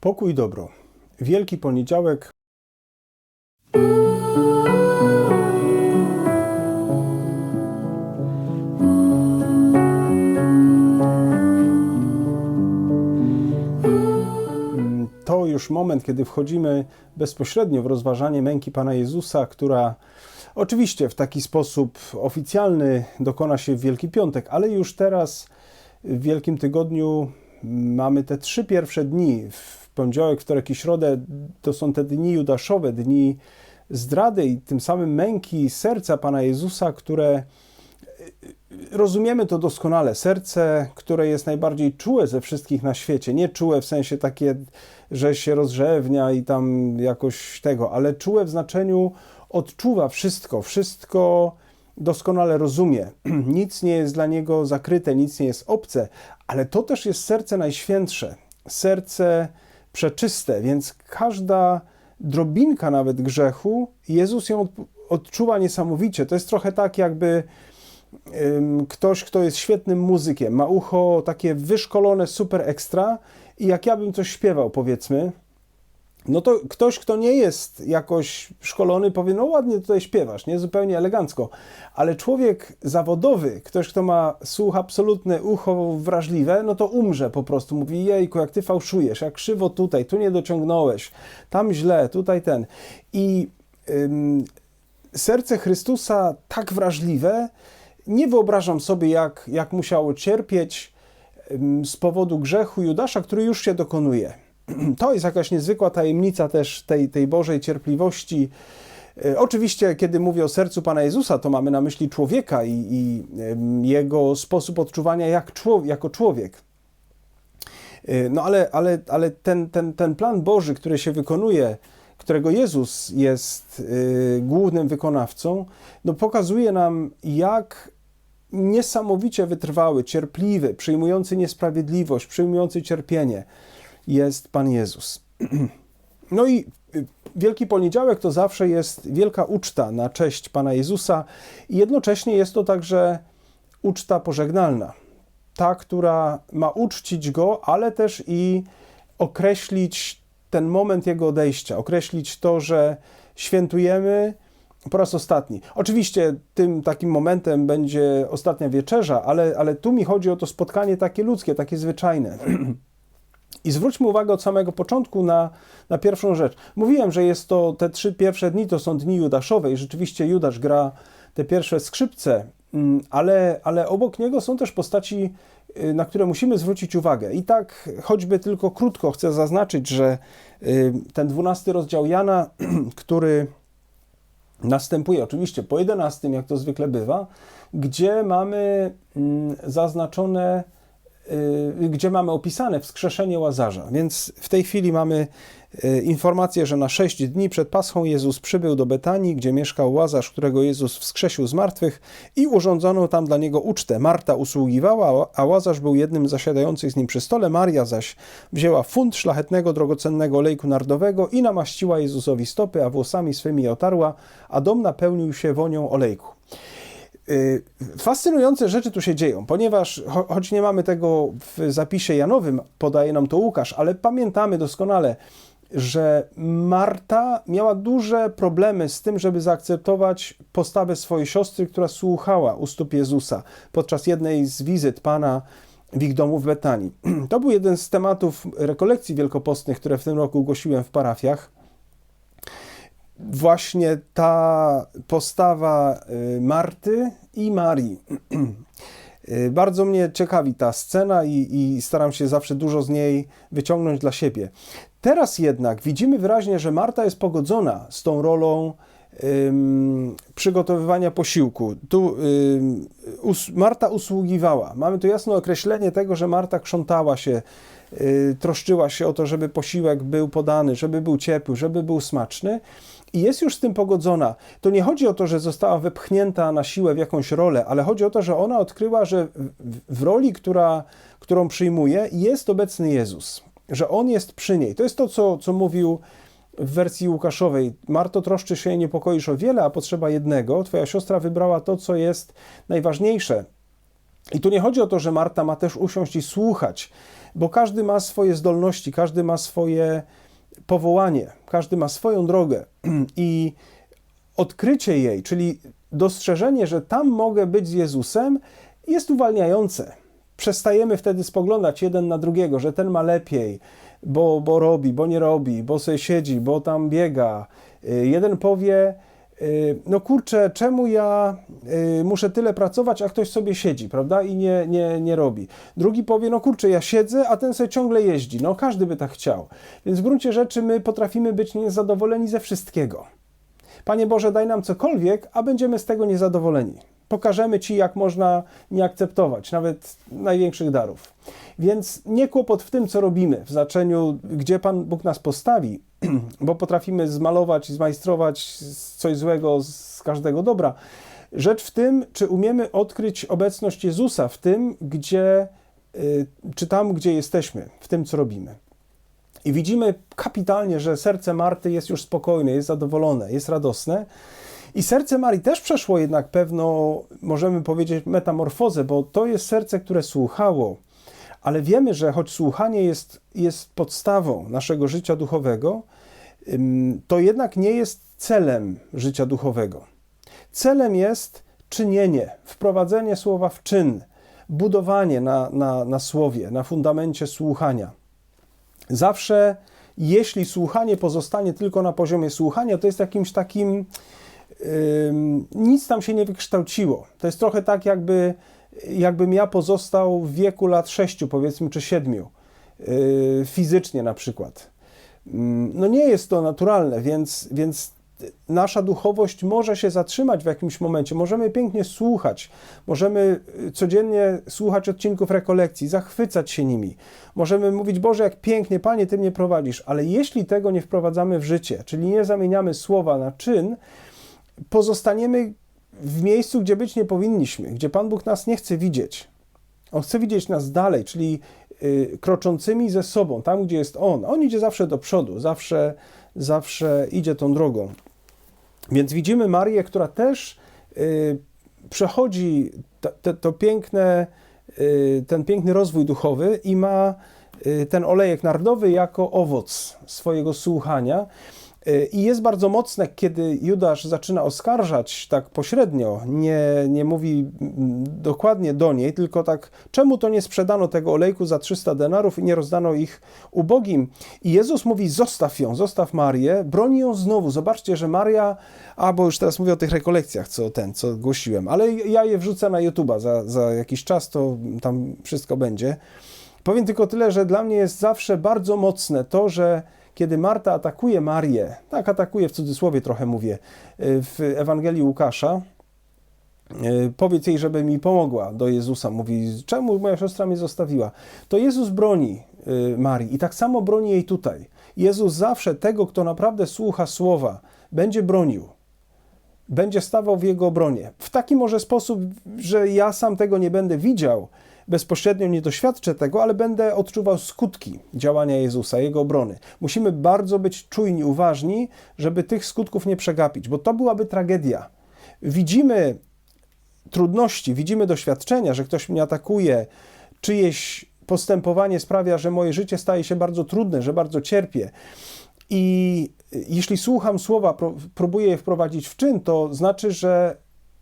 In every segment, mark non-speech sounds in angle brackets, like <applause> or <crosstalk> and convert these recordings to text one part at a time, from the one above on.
Pokój dobro. Wielki poniedziałek. To już moment, kiedy wchodzimy bezpośrednio w rozważanie męki Pana Jezusa, która oczywiście w taki sposób oficjalny dokona się w Wielki Piątek, ale już teraz w Wielkim Tygodniu mamy te trzy pierwsze dni. W poniedziałek, wtorek i środę to są te dni judaszowe, dni zdrady i tym samym męki serca Pana Jezusa, które rozumiemy to doskonale. Serce, które jest najbardziej czułe ze wszystkich na świecie. Nie czułe w sensie takie, że się rozrzewnia i tam jakoś tego, ale czułe w znaczeniu odczuwa wszystko, wszystko doskonale rozumie. <clears throat> Nic nie jest dla niego zakryte, nic nie jest obce, ale to też jest serce najświętsze, serce przeczyste, więc każda drobinka nawet grzechu, Jezus ją odczuwa niesamowicie. To jest trochę tak, jakby ktoś, kto jest świetnym muzykiem, ma ucho takie wyszkolone, super ekstra i jak ja bym coś śpiewał, powiedzmy, no to ktoś, kto nie jest jakoś szkolony, powie, no ładnie tutaj śpiewasz, nie? Zupełnie elegancko. Ale człowiek zawodowy, ktoś, kto ma słuch absolutny, ucho wrażliwe, no to umrze po prostu. Mówi, jejku, jak ty fałszujesz, jak krzywo tutaj, tu nie dociągnąłeś, tam źle, tutaj ten. I ym, serce Chrystusa tak wrażliwe, nie wyobrażam sobie, jak, jak musiało cierpieć z powodu grzechu Judasza, który już się dokonuje. <clears throat> To jest jakaś niezwykła tajemnica też tej, tej Bożej cierpliwości. Oczywiście, kiedy mówię o sercu Pana Jezusa, to mamy na myśli człowieka i, i jego sposób odczuwania jak człowiek, jako człowiek. No ale, ale, ale ten, ten, ten plan Boży, który się wykonuje, którego Jezus jest y, głównym wykonawcą, no pokazuje nam, jak niesamowicie wytrwały, cierpliwy, przyjmujący niesprawiedliwość, przyjmujący cierpienie jest Pan Jezus. <clears throat> No i Wielki Poniedziałek to zawsze jest wielka uczta na cześć Pana Jezusa i jednocześnie jest to także uczta pożegnalna. Ta, która ma uczcić Go, ale też i określić ten moment Jego odejścia, określić to, że świętujemy po raz ostatni. Oczywiście tym takim momentem będzie ostatnia wieczerza, ale, ale tu mi chodzi o to spotkanie takie ludzkie, takie zwyczajne. <clears throat> I zwróćmy uwagę od samego początku na, na pierwszą rzecz. Mówiłem, że jest to te trzy pierwsze dni, to są dni Judaszowe i rzeczywiście Judasz gra te pierwsze skrzypce, ale, ale obok niego są też postaci, na które musimy zwrócić uwagę. I tak choćby tylko krótko chcę zaznaczyć, że ten dwunasty rozdział Jana, <clears throat> który następuje oczywiście po 11, jak to zwykle bywa, gdzie mamy zaznaczone gdzie mamy opisane wskrzeszenie Łazarza. Więc w tej chwili mamy informację, że na sześć dni przed Paschą Jezus przybył do Betanii, gdzie mieszkał Łazarz, którego Jezus wskrzesił z martwych i urządzono tam dla niego ucztę. Marta usługiwała, a Łazarz był jednym z zasiadających z nim przy stole. Maria zaś wzięła funt szlachetnego, drogocennego olejku nardowego i namaściła Jezusowi stopy, a włosami swymi otarła, a dom napełnił się wonią olejku. Fascynujące rzeczy tu się dzieją, ponieważ cho choć nie mamy tego w zapisie Janowym, podaje nam to Łukasz, ale pamiętamy doskonale, że Marta miała duże problemy z tym, żeby zaakceptować postawę swojej siostry, która słuchała u stóp Jezusa podczas jednej z wizyt Pana w ich domu w Betanii. <clears throat> To był jeden z tematów rekolekcji wielkopostnych, które w tym roku głosiłem w parafiach właśnie ta postawa Marty i Marii. <clears throat> Bardzo mnie ciekawi ta scena i, i, staram się zawsze dużo z niej wyciągnąć dla siebie. Teraz jednak widzimy wyraźnie, że Marta jest pogodzona z tą rolą ym, przygotowywania posiłku. Tu ym, us, Marta usługiwała. Mamy tu jasne określenie tego, że Marta krzątała się, y, troszczyła się o to, żeby posiłek był podany, żeby był ciepły, żeby był smaczny i jest już z tym pogodzona. To nie chodzi o to, że została wypchnięta na siłę w jakąś rolę, ale chodzi o to, że ona odkryła, że w roli, która, którą przyjmuje, jest obecny Jezus, że On jest przy niej. To jest to, co, co mówił w wersji Łukaszowej. Marto, troszczy się i niepokoisz o wiele, a potrzeba jednego. Twoja siostra wybrała to, co jest najważniejsze. I tu nie chodzi o to, że Marta ma też usiąść i słuchać, bo każdy ma swoje zdolności, każdy ma swoje powołanie, każdy ma swoją drogę <clears throat> i odkrycie jej, czyli dostrzeżenie, że tam mogę być z Jezusem, jest uwalniające. Przestajemy wtedy spoglądać jeden na drugiego, że ten ma lepiej, bo, bo robi, bo nie robi, bo sobie siedzi, bo tam biega. Y, jeden powie, no kurczę, czemu ja y, muszę tyle pracować, a ktoś sobie siedzi, prawda, i nie, nie, nie robi. Drugi powie, no kurczę, ja siedzę, a ten sobie ciągle jeździ. No każdy by tak chciał. Więc w gruncie rzeczy my potrafimy być niezadowoleni ze wszystkiego. Panie Boże, daj nam cokolwiek, a będziemy z tego niezadowoleni. Pokażemy Ci, jak można nie akceptować nawet największych darów. Więc nie kłopot w tym, co robimy, w znaczeniu, gdzie Pan Bóg nas postawi, <clears throat> bo potrafimy zmalować i zmajstrować coś złego z każdego dobra. Rzecz w tym, czy umiemy odkryć obecność Jezusa w tym, gdzie, y, czy tam, gdzie jesteśmy, w tym, co robimy. I widzimy kapitalnie, że serce Marty jest już spokojne, jest zadowolone, jest radosne. I serce Marii też przeszło jednak pewną, możemy powiedzieć, metamorfozę, bo to jest serce, które słuchało, ale wiemy, że choć słuchanie jest, jest podstawą naszego życia duchowego, to jednak nie jest celem życia duchowego. Celem jest czynienie, wprowadzenie słowa w czyn, budowanie na, na, na słowie, na fundamencie słuchania. Zawsze, jeśli słuchanie pozostanie tylko na poziomie słuchania, to jest jakimś takim. Nic tam się nie wykształciło. To jest trochę tak, jakby, jakbym ja pozostał w wieku lat 6, powiedzmy, czy 7, yy, fizycznie na przykład. No nie jest to naturalne, więc, więc nasza duchowość może się zatrzymać w jakimś momencie. Możemy pięknie słuchać, możemy y, codziennie słuchać odcinków rekolekcji, zachwycać się nimi. Możemy mówić, Boże, jak pięknie, Panie, Ty mnie prowadzisz, ale jeśli tego nie wprowadzamy w życie, czyli nie zamieniamy słowa na czyn, pozostaniemy w miejscu, gdzie być nie powinniśmy, gdzie Pan Bóg nas nie chce widzieć. On chce widzieć nas dalej, czyli y, kroczącymi ze sobą, tam gdzie jest On. On idzie zawsze do przodu, zawsze, zawsze idzie tą drogą. Więc widzimy Marię, która też y, przechodzi to, to, to piękne, y, ten piękny rozwój duchowy i ma ten olejek nardowy jako owoc swojego słuchania. Y, I jest bardzo mocne, kiedy Judasz zaczyna oskarżać tak pośrednio, nie, nie mówi mm, dokładnie do niej, tylko tak, czemu to nie sprzedano tego olejku za 300 denarów i nie rozdano ich ubogim? I Jezus mówi, zostaw ją, zostaw Marię, broni ją znowu. Zobaczcie, że Maria, a bo już teraz mówię o tych rekolekcjach, co ten, co głosiłem, ale ja je wrzucę na YouTube'a za, za jakiś czas, to tam wszystko będzie. Powiem tylko tyle, że dla mnie jest zawsze bardzo mocne to, że kiedy Marta atakuje Marię, tak atakuje w cudzysłowie trochę mówię, y, w Ewangelii Łukasza, y, powiedz jej, żeby mi pomogła do Jezusa. Mówi, czemu moja siostra mnie zostawiła? To Jezus broni y, Marii i tak samo broni jej tutaj. Jezus zawsze tego, kto naprawdę słucha słowa, będzie bronił. Będzie stawał w jego obronie. W taki może sposób, że ja sam tego nie będę widział, bezpośrednio nie doświadczę tego, ale będę odczuwał skutki działania Jezusa, Jego obrony. Musimy bardzo być czujni, uważni, żeby tych skutków nie przegapić, bo to byłaby tragedia. Widzimy trudności, widzimy doświadczenia, że ktoś mnie atakuje, czyjeś postępowanie sprawia, że moje życie staje się bardzo trudne, że bardzo cierpię. I jeśli słucham słowa, próbuję je wprowadzić w czyn, to znaczy, że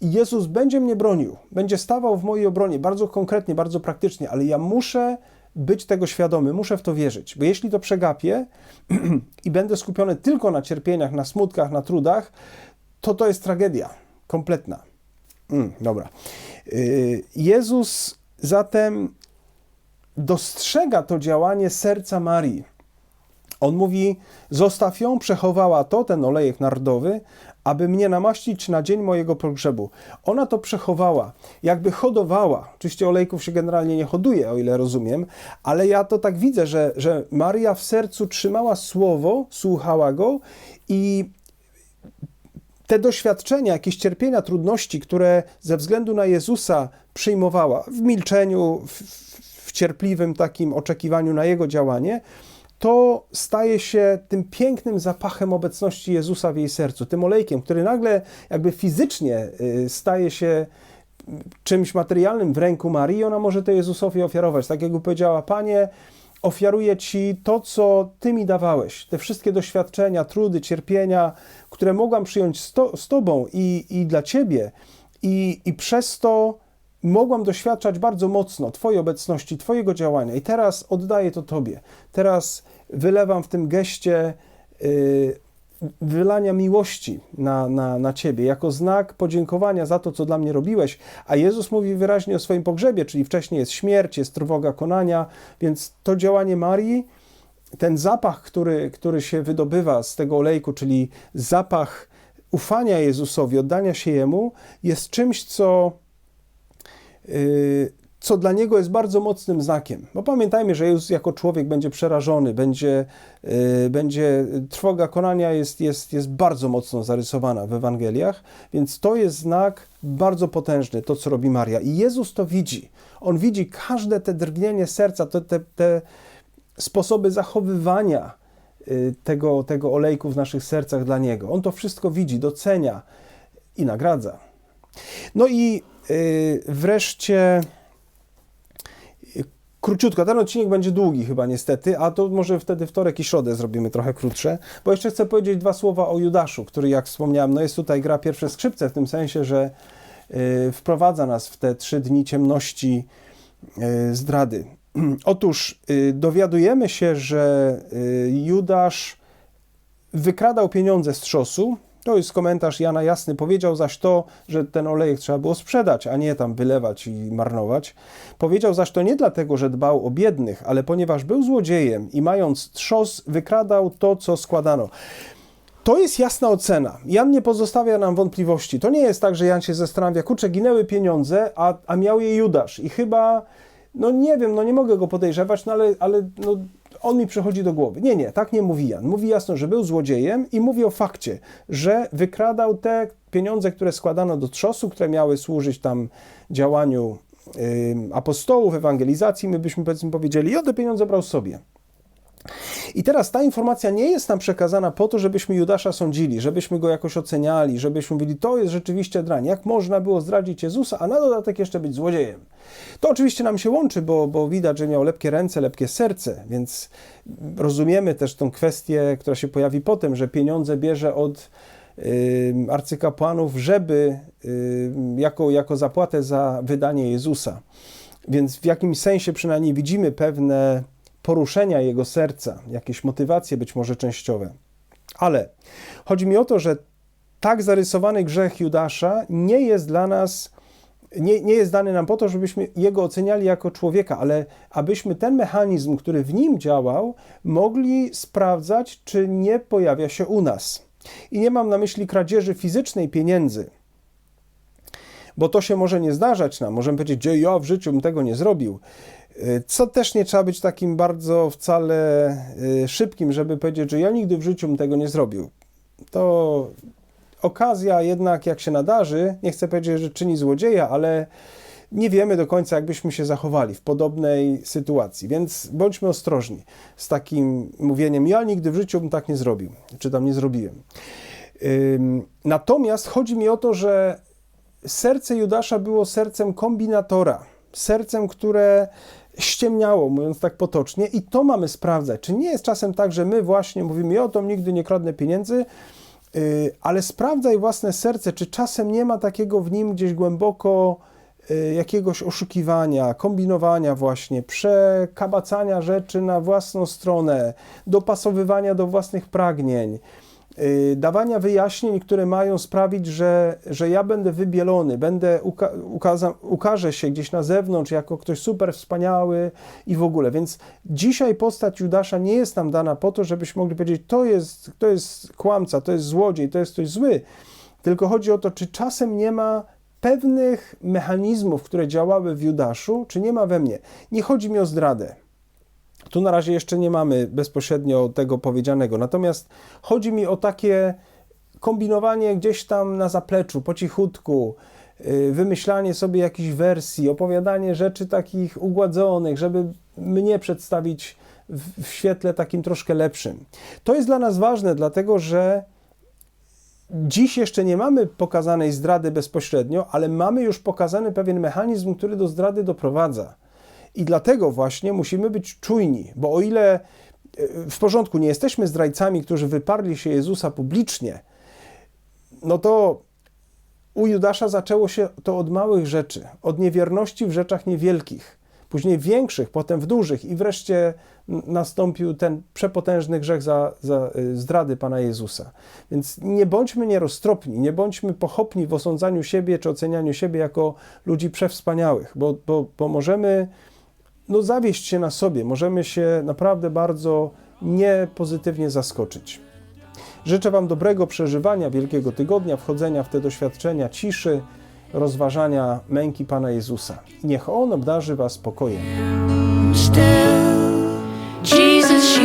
Jezus będzie mnie bronił, będzie stawał w mojej obronie bardzo konkretnie, bardzo praktycznie, ale ja muszę być tego świadomy, muszę w to wierzyć, bo jeśli to przegapię <clears throat> i będę skupiony tylko na cierpieniach, na smutkach, na trudach, to to jest tragedia kompletna. Mm, dobra. Y, Jezus zatem dostrzega to działanie serca Marii. On mówi: Zostaw ją, przechowała to, ten olejek nardowy, aby mnie namaścić na dzień mojego pogrzebu. Ona to przechowała, jakby hodowała. Oczywiście olejków się generalnie nie hoduje, o ile rozumiem, ale ja to tak widzę, że, że Maria w sercu trzymała słowo, słuchała go i te doświadczenia, jakieś cierpienia, trudności, które ze względu na Jezusa przyjmowała w milczeniu, w, w cierpliwym takim oczekiwaniu na Jego działanie, to staje się tym pięknym zapachem obecności Jezusa w jej sercu, tym olejkiem, który nagle jakby fizycznie y, staje się czymś materialnym w ręku Marii, ona może to Jezusowi ofiarować. Tak jak powiedziała, Panie, ofiaruję Ci to, co Ty mi dawałeś. Te wszystkie doświadczenia, trudy, cierpienia, które mogłam przyjąć z, to, z Tobą i, i dla Ciebie. I, I przez to mogłam doświadczać bardzo mocno Twojej obecności, Twojego działania. I teraz oddaję to Tobie. Teraz wylewam w tym geście yy, wylania miłości na, na, na Ciebie, jako znak podziękowania za to, co dla mnie robiłeś. A Jezus mówi wyraźnie o swoim pogrzebie, czyli wcześniej jest śmierć, jest trwoga konania, więc to działanie Marii, ten zapach, który, który się wydobywa z tego olejku, czyli zapach ufania Jezusowi, oddania się Jemu, jest czymś, co yy, co dla niego jest bardzo mocnym znakiem. Bo pamiętajmy, że Jezus jako człowiek będzie przerażony, będzie, yy, będzie trwoga konania jest, jest, jest bardzo mocno zarysowana w Ewangeliach, więc to jest znak bardzo potężny, to co robi Maria. I Jezus to widzi. On widzi każde te drgnienie serca, te, te, te sposoby zachowywania yy, tego, tego olejku w naszych sercach dla Niego. On to wszystko widzi, docenia i nagradza. No i yy, wreszcie króciutko. Ten odcinek będzie długi chyba niestety, a to może wtedy wtorek i środę zrobimy trochę krótsze, bo jeszcze chcę powiedzieć dwa słowa o Judaszu, który jak wspomniałem, no jest tutaj gra pierwsze skrzypce w tym sensie, że y, wprowadza nas w te trzy dni ciemności y, zdrady. <clears throat> Otóż y, dowiadujemy się, że Judasz wykradał pieniądze z trzosu, to jest komentarz Jana Jasny. Powiedział zaś to, że ten olejek trzeba było sprzedać, a nie tam wylewać i marnować. Powiedział zaś to nie dlatego, że dbał o biednych, ale ponieważ był złodziejem i mając trzos, wykradał to, co składano. To jest jasna ocena. Jan nie pozostawia nam wątpliwości. To nie jest tak, że Jan się zastanawia, kurczę, ginęły pieniądze, a, a miał je Judasz. I chyba, no nie wiem, no nie mogę go podejrzewać, no ale, ale no, on mi przychodzi do głowy. Nie, nie, tak nie mówi Jan. Mówi jasno, że był złodziejem i mówi o fakcie, że wykradał te pieniądze, które składano do trzosu, które miały służyć tam działaniu apostołów, ewangelizacji, my byśmy powiedzmy powiedzieli, i on te pieniądze brał sobie. I teraz ta informacja nie jest nam przekazana po to, żebyśmy Judasza sądzili, żebyśmy go jakoś oceniali, żebyśmy mówili, to jest rzeczywiście drań. Jak można było zdradzić Jezusa, a na dodatek jeszcze być złodziejem? To oczywiście nam się łączy, bo, bo widać, że miał lepkie ręce, lepkie serce, więc rozumiemy też tą kwestię, która się pojawi potem, że pieniądze bierze od arcykapłanów, żeby jako, jako zapłatę za wydanie Jezusa. Więc w jakimś sensie przynajmniej widzimy pewne poruszenia jego serca, jakieś motywacje być może częściowe. Ale chodzi mi o to, że tak zarysowany grzech Judasza nie jest dla nas, nie, nie jest dany nam po to, żebyśmy jego oceniali jako człowieka, ale abyśmy ten mechanizm, który w nim działał, mogli sprawdzać, czy nie pojawia się u nas. I nie mam na myśli kradzieży fizycznej pieniędzy, bo to się może nie zdarzać nam. Możemy powiedzieć, że ja w życiu bym tego nie zrobił. Y, co też nie trzeba być takim bardzo wcale y, szybkim, żeby powiedzieć, że ja nigdy w życiu bym tego nie zrobił. To okazja jednak, jak się nadarzy, nie chcę powiedzieć, że czyni złodzieja, ale nie wiemy do końca, jakbyśmy się zachowali w podobnej sytuacji, więc bądźmy ostrożni z takim mówieniem: Ja nigdy w życiu bym tak nie zrobił, czy tam nie zrobiłem. Natomiast chodzi mi o to, że serce Judasza było sercem kombinatora, sercem, które ściemniało, mówiąc tak potocznie, i to mamy sprawdzać. Czy nie jest czasem tak, że my właśnie mówimy, o to nigdy nie kradnę pieniędzy, yy, ale sprawdzaj własne serce, czy czasem nie ma takiego w nim gdzieś głęboko yy, jakiegoś oszukiwania, kombinowania właśnie, przekabacania rzeczy na własną stronę, dopasowywania do własnych pragnień. Y, dawania wyjaśnień, które mają sprawić, że, że ja będę wybielony, będę uka ukaza ukażę się gdzieś na zewnątrz jako ktoś super wspaniały i w ogóle. Więc dzisiaj postać Judasza nie jest nam dana po to, żebyśmy mogli powiedzieć, to jest, to jest kłamca, to jest złodziej, to jest ktoś zły. Tylko chodzi o to, czy czasem nie ma pewnych mechanizmów, które działały w Judaszu, czy nie ma we mnie. Nie chodzi mi o zdradę. Tu na razie jeszcze nie mamy bezpośrednio tego powiedzianego. Natomiast chodzi mi o takie kombinowanie gdzieś tam na zapleczu, po cichutku, y, wymyślanie sobie jakichś wersji, opowiadanie rzeczy takich ugładzonych, żeby mnie przedstawić w świetle takim troszkę lepszym. To jest dla nas ważne, dlatego że Dziś jeszcze nie mamy pokazanej zdrady bezpośrednio, ale mamy już pokazany pewien mechanizm, który do zdrady doprowadza. I dlatego właśnie musimy być czujni, bo o ile e, w porządku nie jesteśmy zdrajcami, którzy wyparli się Jezusa publicznie, no to u Judasza zaczęło się to od małych rzeczy, od niewierności w rzeczach niewielkich, później większych, potem w dużych i wreszcie nastąpił ten przepotężny grzech za, za y, zdrady Pana Jezusa. Więc nie bądźmy nieroztropni, nie bądźmy pochopni w osądzaniu siebie czy ocenianiu siebie jako ludzi przewspaniałych, bo, bo, bo możemy no, zawieść się na sobie, możemy się naprawdę bardzo niepozytywnie zaskoczyć. Życzę Wam dobrego przeżywania Wielkiego Tygodnia, wchodzenia w te doświadczenia ciszy, rozważania męki Pana Jezusa. Niech On obdarzy Was spokojem. Still, Jesus.